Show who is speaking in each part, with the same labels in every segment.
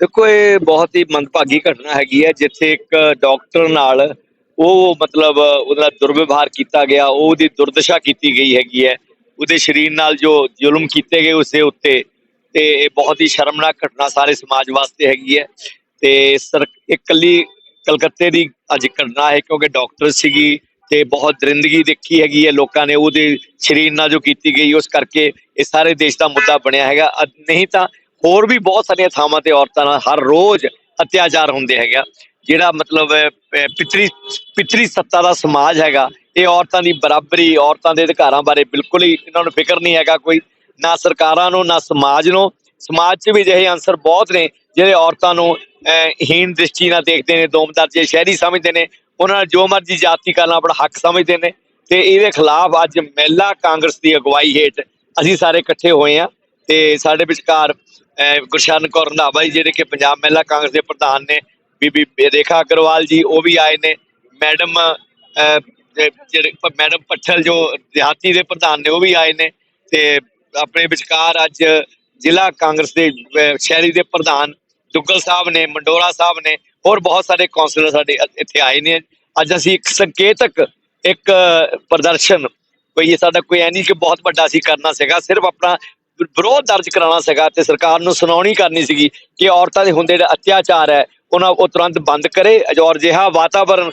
Speaker 1: ਦੇਖੋ, ਇਹ ਬਹੁਤ ਹੀ ਮੰਦਭਾਗੀ ਘਟਨਾ ਹੈਗੀ ਹੈ, ਜਿੱਥੇ ਇੱਕ ਡਾਕਟਰ ਨਾਲ ਉਹ ਮਤਲਬ ਉਹਦਾ ਦੁਰਵਿਵਹਾਰ ਕੀਤਾ ਗਿਆ ਉਹਦੀ ਦੁਰਦਸ਼ਾ ਕੀਤੀ ਗਈ ਹੈਗੀ ਹੈ। ਉਹਦੇ ਸਰੀਰ ਨਾਲ ਜੋ ਜ਼ੁਲਮ ਕੀਤੇ ਗਏ ਉਸਦੇ ਉੱਤੇ, ਤੇ ਇਹ ਬਹੁਤ ਹੀ ਸ਼ਰਮਨਾਕ ਘਟਨਾ ਸਾਰੇ ਸਮਾਜ ਵਾਸਤੇ ਹੈਗੀ ਹੈ। ਤੇ ਸਰ ਇਕੱਲੀ ਕਲਕੱਤੇ ਦੀ ਅੱਜ ਘਟਨਾ ਹੈ, ਕਿਉਂਕਿ ਡਾਕਟਰ ਸੀਗੀ ਤੇ ਬਹੁਤ ਦਰਿੰਦਗੀ ਦੇਖੀ ਹੈਗੀ ਹੈ ਲੋਕਾਂ ਨੇ, ਉਹਦੇ ਸਰੀਰ ਨਾਲ ਜੋ ਕੀਤੀ ਗਈ, ਉਸ ਕਰਕੇ ਇਹ ਸਾਰੇ ਦੇਸ਼ ਦਾ ਮੁੱਦਾ ਬਣਿਆ ਹੈਗਾ। ਨਹੀਂ ਤਾਂ ਹੋਰ ਵੀ ਬਹੁਤ ਸਾਰੀਆਂ ਥਾਵਾਂ ਤੇ ਔਰਤਾਂ ਨਾਲ ਹਰ ਰੋਜ਼ ਅਤਿਆਚਾਰ ਹੁੰਦੇ ਹੈਗਾ ਜਿਹੜਾ ਮਤਲਬ ਅਹ, ਪਿਤਰੀ ਪਿਤਰੀ ਸੱਤਾ ਦਾ ਸਮਾਜ ਹੈਗਾ ਇਹ ਔਰਤਾਂ ਦੀ ਬਰਾਬਰੀ ਔਰਤਾਂ ਦੇ ਅਧਿਕਾਰਾਂ ਬਾਰੇ ਬਿਲਕੁਲ ਹੀ ਇਹਨਾਂ ਨੂੰ ਫਿਕਰ ਨਹੀਂ ਹੈਗਾ ਕੋਈ ਨਾ ਸਰਕਾਰਾਂ ਨੂੰ ਨਾ ਸਮਾਜ ਨੂੰ। ਸਮਾਜ 'ਚ ਵੀ ਅਜਿਹੇ ਅੰਸਰ ਬਹੁਤ ਨੇ ਜਿਹੜੇ ਔਰਤਾਂ ਨੂੰ ਅਹ, ਹੀਨ ਦ੍ਰਿਸ਼ਟੀ ਨਾਲ ਦੇਖਦੇ ਨੇ ਦੋਮਦਰਜੇ ਸ਼ਹਿਰੀ ਸਮਝਦੇ ਨੇ ਉਹਨਾਂ ਨਾਲ ਜੋ ਮਰਜ਼ੀ ਜਾਤੀ ਕਰਨਾ ਆਪਣਾ ਹੱਕ ਸਮਝਦੇ ਨੇ। ਤੇ ਇਹਦੇ ਖਿਲਾਫ ਅੱਜ ਮਹਿਲਾ ਕਾਂਗਰਸ ਦੀ ਅਗਵਾਈ ਹੇਠ ਅਸੀਂ ਸਾਰੇ ਇਕੱਠੇ ਹੋਏ ਆ ਤੇ ਸਾਡੇ ਵਿਚਕਾਰ ਅਹ, ਗੁਰਸ਼ਰਨ ਕੌਰ ਰੰਧਾਵਾ ਜੀ ਜਿਹੜੇ ਕਿ ਪੰਜਾਬ ਮਹਿਲਾ ਕਾਂਗਰਸ ਦੇ ਪ੍ਰਧਾਨ ਨੇ ਬੀਬੀ ਰੇਖਾ ਅਗਰਵਾਲ ਜੀ ਉਹ ਵੀ ਆਏ ਨੇ। ਮੈਡਮ ਜਿਹੜੇ ਮੈਡਮ ਪੱਠਲ ਜੋ ਦਿਹਾਤੀ ਦੇ ਪ੍ਰਧਾਨ ਨੇ ਉਹ ਵੀ ਆਏ ਨੇ। ਤੇ ਆਪਣੇ ਵਿਚਕਾਰ ਅੱਜ ਜ਼ਿਲ੍ਹਾ ਕਾਂਗਰਸ ਦੇ ਸ਼ਹਿਰੀ ਦੇ ਪ੍ਰਧਾਨ ਦੁੱਗਲ ਸਾਹਿਬ ਨੇ ਮੰਡੋਰਾ ਸਾਹਿਬ ਨੇ ਹੋਰ ਬਹੁਤ ਸਾਰੇ ਕੌਂਸਲਰ ਸਾਡੇ ਇੱਥੇ ਆਏ ਨੇ। ਅੱਜ ਅਸੀਂ ਇੱਕ ਸੰਕੇਤਕ ਇੱਕ ਪ੍ਰਦਰਸ਼ਨ ਕੋਈ ਇਹ ਸਾਡਾ ਕੋਈ ਐ ਨਹੀਂ ਕਿ ਬਹੁਤ ਵੱਡਾ ਅਸੀਂ ਕਰਨਾ ਸੀਗਾ ਸਿਰਫ ਆਪਣਾ ਵਿਰੋਧ ਦਰਜ ਕਰਾਉਣਾ ਸੀਗਾ ਤੇ ਸਰਕਾਰ ਨੂੰ ਸੁਣਾਉਣੀ ਕਰਨੀ ਸੀਗੀ ਕਿ ਔਰਤਾਂ ਦੇ ਹੁੰਦੇ ਜਿਹੜਾ ਅਤਿਆਚਾਰ ਹੈ, ਉਹਨਾਂ ਉਹ ਤੁਰੰਤ ਬੰਦ ਕਰੇ ਔਰ ਜਿਹਾ ਵਾਤਾਵਰਣ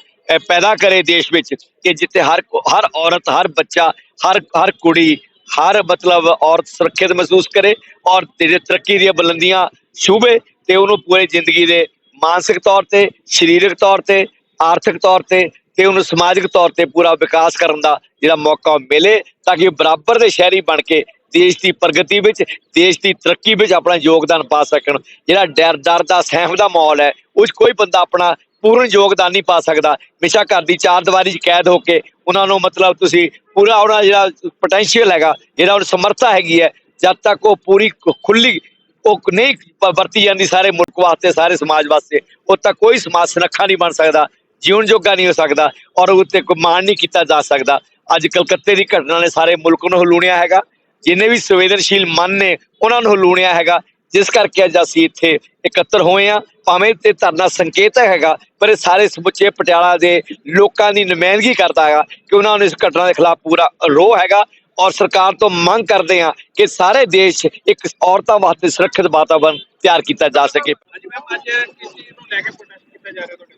Speaker 1: ਪੈਦਾ ਕਰੇ ਦੇਸ਼ ਵਿੱਚ ਕਿ ਜਿੱਥੇ ਹਰ ਹਰ ਔਰਤ, ਹਰ ਬੱਚਾ, ਹਰ ਹਰ ਕੁੜੀ, ਹਰ ਮਤਲਬ ਔਰਤ ਸੁਰੱਖਿਅਤ ਮਹਿਸੂਸ ਕਰੇ ਔਰ ਜਿਹੜੇ ਤਰੱਕੀ ਦੀਆਂ ਬੁਲੰਦੀਆਂ ਛੂਵੇ ਤੇ ਉਹਨੂੰ ਪੂਰੀ ਜ਼ਿੰਦਗੀ ਦੇ ਮਾਨਸਿਕ ਤੌਰ ਤੇ, ਸਰੀਰਕ ਤੌਰ ਤੇ, ਆਰਥਿਕ ਤੌਰ ਤੇ ਤੇ ਉਹਨੂੰ ਸਮਾਜਿਕ ਤੌਰ ਤੇ ਪੂਰਾ ਵਿਕਾਸ ਕਰਨ ਦਾ ਜਿਹੜਾ ਮੌਕਾ ਮਿਲੇ ਤਾਂ ਕਿ ਉਹ ਬਰਾਬਰ ਦੇ ਸ਼ਹਿਰੀ ਬਣ ਕੇ ਦੇਸ਼ ਦੀ ਪ੍ਰਗਤੀ ਵਿੱਚ, ਦੇਸ਼ ਦੀ ਤਰੱਕੀ ਵਿੱਚ ਆਪਣਾ ਯੋਗਦਾਨ ਪਾ ਸਕਣ। ਜਿਹੜਾ ਡਰ ਡਰ ਦਾ ਸਹਿਮ ਦਾ ਮਾਹੌਲ ਹੈ, ਉਸ 'ਚ ਕੋਈ ਬੰਦਾ ਆਪਣਾ ਪੂਰਨ ਯੋਗਦਾਨ ਨਹੀਂ ਪਾ ਸਕਦਾ। ਹਮੇਸ਼ਾ ਘਰ ਦੀ ਚਾਰ ਦੀਵਾਰੀ 'ਚ ਕੈਦ ਹੋ ਕੇ ਉਹਨਾਂ ਨੂੰ ਮਤਲਬ ਤੁਸੀਂ ਪੂਰਾ ਉਹਨਾਂ ਜਿਹੜਾ ਪੋਟੈਂਸ਼ੀਅਲ ਹੈਗਾ, ਜਿਹੜਾ ਉਹ ਸਮਰੱਥਾ ਹੈਗੀ ਹੈ, ਜਦ ਤੱਕ ਉਹ ਪੂਰੀ ਖੁੱਲੀ ਉਹ ਨਹੀਂ ਵਰਤੀ ਜਾਂਦੀ ਸਾਰੇ ਮੁਲਕ ਵਾਸਤੇ, ਸਾਰੇ ਸਮਾਜ ਵਾਸਤੇ, ਉਹ ਤੱਕ ਕੋਈ ਸਮਾਜ ਸੁਨੱਖਾ ਨਹੀਂ ਬਣ ਸਕਦਾ ਜੀਵਨ ਜੋਗਾ ਨਹੀਂ ਹੋ ਸਕਦਾ ਔਰ ਉੱਤੇ ਕੋਈ ਮਾਣ ਨਹੀਂ ਕੀਤਾ ਜਾ ਸਕਦਾ। ਅੱਜ ਕਲਕੱਤੇ ਦੀ ਘਟਨਾ ਨੇ ਸਾਰੇ ਮੁਲਕ ਨੂੰ ਹਲੂਣਿਆ ਹੈਗਾ। ਜਿੰਨੇ ਵੀ ਸੰਵੇਦਨਸ਼ੀਲ ਮਨ ਨੇ ਉਹਨਾਂ ਨੂੰ ਹਲੂਣਿਆ ਹੈਗਾ। ਜਿਸ ਕਰਕੇ ਅੱਜ ਅਸੀਂ ਇੱਥੇ ਇਕੱਤਰ ਹੋਏ ਆ ਭਾਵੇਂ ਤੇ ਧਰਨਾ ਸੰਕੇਤ ਹੈਗਾ ਪਰ ਇਹ ਸਾਰੇ ਸਮੁੱਚੇ ਪਟਿਆਲਾ ਦੇ ਲੋਕਾਂ ਦੀ ਨੁਮਾਇੰਦਗੀ ਕਰਦਾ ਹੈਗਾ ਕਿ ਉਹਨਾਂ ਨੂੰ ਇਸ ਘਟਨਾ ਦੇ ਖਿਲਾਫ ਪੂਰਾ ਰੋਹ ਹੈਗਾ। ਔਰ ਸਰਕਾਰ ਤੋਂ ਮੰਗ ਕਰਦੇ ਆ ਕਿ ਸਾਰੇ ਦੇਸ਼ ਇੱਕ ਔਰਤਾਂ ਵਾਸਤੇ ਸੁਰੱਖਿਅਤ ਵਾਤਾਵਰਣ ਤਿਆਰ ਕੀਤਾ ਜਾ ਸਕੇ।
Speaker 2: ਅੱਜ ਮੈਮ ਅੱਜ ਕਿਸ ਚੀਜ਼ ਨੂੰ ਲੈ ਕੇ ਪ੍ਰੋਟੈਸਟ ਕੀਤਾ ਜਾ ਰਿਹਾ ਤੁਹਾਡੇ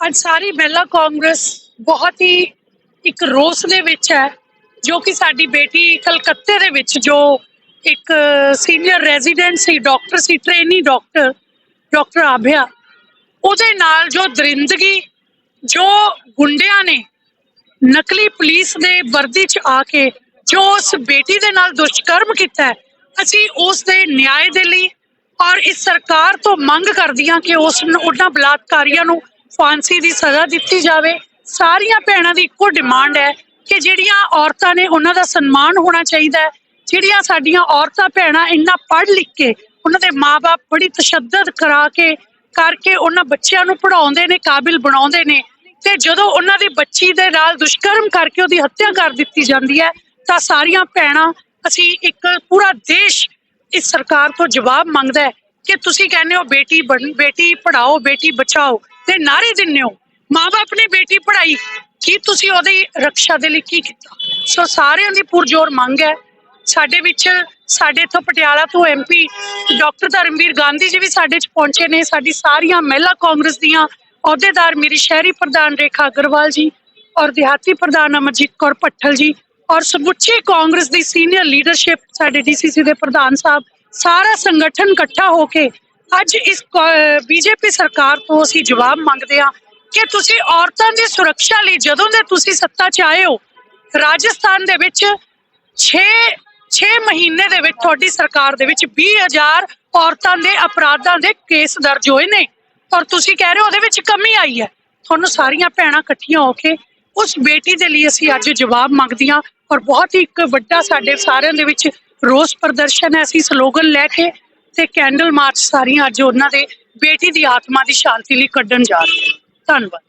Speaker 3: ਅੱਜ ਸਾਰੀ ਮਹਿਲਾ ਕਾਂਗਰਸ ਬਹੁਤ ਹੀ ਇੱਕ ਰੋਸ ਦੇ ਵਿੱਚ ਹੈ। ਜੋ ਕਿ ਸਾਡੀ ਬੇਟੀ ਕਲਕੱਤੇ ਦੇ ਵਿੱਚ, ਜੋ ਇੱਕ ਸੀਨੀਅਰ ਰੈਜ਼ੀਡੈਂਟ ਸੀ, ਡਾਕਟਰ ਸੀ, ਟ੍ਰੇਨੀ ਡਾਕਟਰ ਡਾਕਟਰ ਆਭਿਆ, ਉਹਦੇ ਨਾਲ ਜੋ ਦਰਿੰਦਗੀ, ਜੋ ਗੁੰਡਿਆਂ ਨੇ ਨਕਲੀ ਪੁਲਿਸ ਦੇ ਵਰਦੀ 'ਚ ਆ ਕੇ ਜੋ ਉਸ ਬੇਟੀ ਦੇ ਨਾਲ ਦੁਸ਼ਕਰਮ ਕੀਤਾ ਅਸੀਂ ਉਸ ਦੇ ਨਿਆਂ ਦੇ ਲਈ ਔਰ ਇਸ ਸਰਕਾਰ ਤੋਂ ਮੰਗ ਕਰਦੀਆਂ ਕਿ ਉਸ ਉਹਨਾਂ ਬਲਾਤਕਾਰੀਆਂ ਨੂੰ ਫਾਂਸੀ ਦੀ ਸਜ਼ਾ ਦਿੱਤੀ ਜਾਵੇ। ਸਾਰੀਆਂ ਭੈਣਾਂ ਦੀ ਇੱਕੋ ਡਿਮਾਂਡ ਹੈ ਕਿ ਜਿਹੜੀਆਂ ਔਰਤਾਂ ਨੇ ਉਹਨਾਂ ਦਾ ਸਨਮਾਨ ਹੋਣਾ ਚਾਹੀਦਾ ਹੈ, ਜਿਹੜੀਆਂ ਸਾਡੀਆਂ ਔਰਤਾਂ ਭੈਣਾਂ ਇੰਨਾ ਪੜ੍ਹ ਲਿਖ ਕੇ ਉਹਨਾਂ ਦੇ ਮਾਪੇ ਬੜੀ ਤਸ਼ੱਦਦ ਕਰਾ ਕੇ ਕਰਕੇ ਉਹਨਾਂ ਬੱਚਿਆਂ ਨੂੰ ਪੜਾਉਂਦੇ ਨੇ, ਕਾਬਿਲ ਬਣਾਉਂਦੇ ਨੇ ਤੇ ਜਦੋਂ ਉਹਨਾਂ ਦੀ ਬੱਚੀ ਦੇ ਨਾਲ ਦੁਸ਼ਕਰਮ ਕਰਕੇ ਉਹਦੀ ਹੱਤਿਆ ਕਰ ਦਿੱਤੀ ਜਾਂਦੀ ਹੈ, ਤਾਂ ਸਾਰੀਆਂ ਭੈਣਾਂ ਅਸੀਂ ਇੱਕ ਪੂਰਾ ਦੇਸ਼ ਇਸ ਸਰਕਾਰ ਤੋਂ ਜਵਾਬ ਮੰਗਦਾ ਹੈ ਕਿ ਤੁਸੀਂ ਕਹਿੰਦੇ ਹੋ ਬੇਟੀ ਬਣ, ਬੇਟੀ ਪੜਾਓ ਬੇਟੀ ਬਚਾਓ ਤੇ ਨਾਰੇ ਦਿੰਦੇ ਹੋ। ਮਾਪੇ ਨੇ ਬੇਟੀ ਪੜਾਈ ਕੀ ਤੁਸੀਂ ਉਹਦੀ ਰੱਖਿਆ ਦੇ ਲਈ ਕੀ ਕੀਤਾ? ਸੋ ਸਾਰਿਆਂ ਦੀ ਪੁਰਜੋਰ ਮੰਗ ਹੈ। ਸਾਡੇ ਵਿੱਚ, ਸਾਡੇ ਇੱਥੋਂ ਪਟਿਆਲਾ ਤੋਂ ਐਮਪੀ ਡਾਕਟਰ ਧਰਮਵੀਰ ਗਾਂਧੀ ਜੀ ਵੀ ਸਾਡੇ ਚ ਪਹੁੰਚੇ ਨੇ। ਸਾਡੀ ਸਾਰੀਆਂ ਮਹਿਲਾ ਕਾਂਗਰਸ ਦੀਆਂ ਅਹੁਦੇਦਾਰ ਮੇਰੀ ਸ਼ਹਿਰੀ ਪ੍ਰਧਾਨ ਰੇਖਾ ਅਗਰਵਾਲ ਜੀ ਔਰ ਦਿਹਾਤੀ ਪ੍ਰਧਾਨ ਅਮਰਜੀਤ ਕੌਰ ਭੱਠਲ ਜੀ ਔਰ ਸਮੁੱਚੀ ਕਾਂਗਰਸ ਦੀ ਸੀਨੀਅਰ ਲੀਡਰਸ਼ਿਪ ਸਾਡੇ ਡੀਸੀਸੀ ਦੇ ਪ੍ਰਧਾਨ ਸਾਹਿਬ, ਸਾਰਾ ਸੰਗਠਨ ਇਕੱਠਾ ਹੋ ਕੇ ਅੱਜ ਇਸ ਬੀਜੇਪੀ ਸਰਕਾਰ ਤੋਂ ਅਸੀਂ ਜਵਾਬ ਮੰਗਦੇ ਹਾਂ। ਕਿ ਤੁਸੀਂ ਔਰਤਾਂ ਦੀ ਸੁਰੱਖਿਆ ਲਈ ਜਦੋਂ ਦੇ ਤੁਸੀਂ ਸੱਤਾ 'ਚ ਆਏ ਹੋ, ਰਾਜਸਥਾਨ ਦੇ ਵਿੱਚ 6 6 ਮਹੀਨੇ ਦੇ ਵਿੱਚ ਤੁਹਾਡੀ ਸਰਕਾਰ ਦੇ ਵਿੱਚ 20000 ਔਰਤਾਂ ਦੇ ਅਪਰਾਧਾਂ ਦੇ ਕੇਸ ਦਰਜ ਹੋਏ ਨੇ। ਔਰ ਤੁਸੀਂ ਕਹਿ ਰਹੇ ਹੋ ਉਹਦੇ ਵਿੱਚ ਕਮੀ ਆਈ ਹੈ। ਤੁਹਾਨੂੰ ਸਾਰੀਆਂ ਭੈਣਾਂ ਇਕੱਠੀਆਂ ਹੋ ਕੇ ਉਸ ਬੇਟੀ ਦੇ ਲਈ ਅਸੀਂ ਅੱਜ ਜਵਾਬ ਮੰਗਦੀਆਂ ਔਰ ਬਹੁਤ ਹੀ ਇੱਕ ਵੱਡਾ ਸਾਡੇ ਸਾਰਿਆਂ ਦੇ ਵਿੱਚ ਰੋਸ ਪ੍ਰਦਰਸ਼ਨ ਹੈ। ਅਸੀਂ ਸਲੋਗਨ ਲੈ ਕੇ ਤੇ ਕੈਂਡਲ ਮਾਰਚ ਸਾਰੀਆਂ ਅੱਜ ਉਹਨਾਂ ਦੇ ਬੇਟੀ ਦੀ ਆਤਮਾ ਦੀ ਸ਼ਾਂਤੀ ਲਈ ਕੱਢਣ ਜਾ ਰਹੇ ਹਾਂ। ধন্যবাদ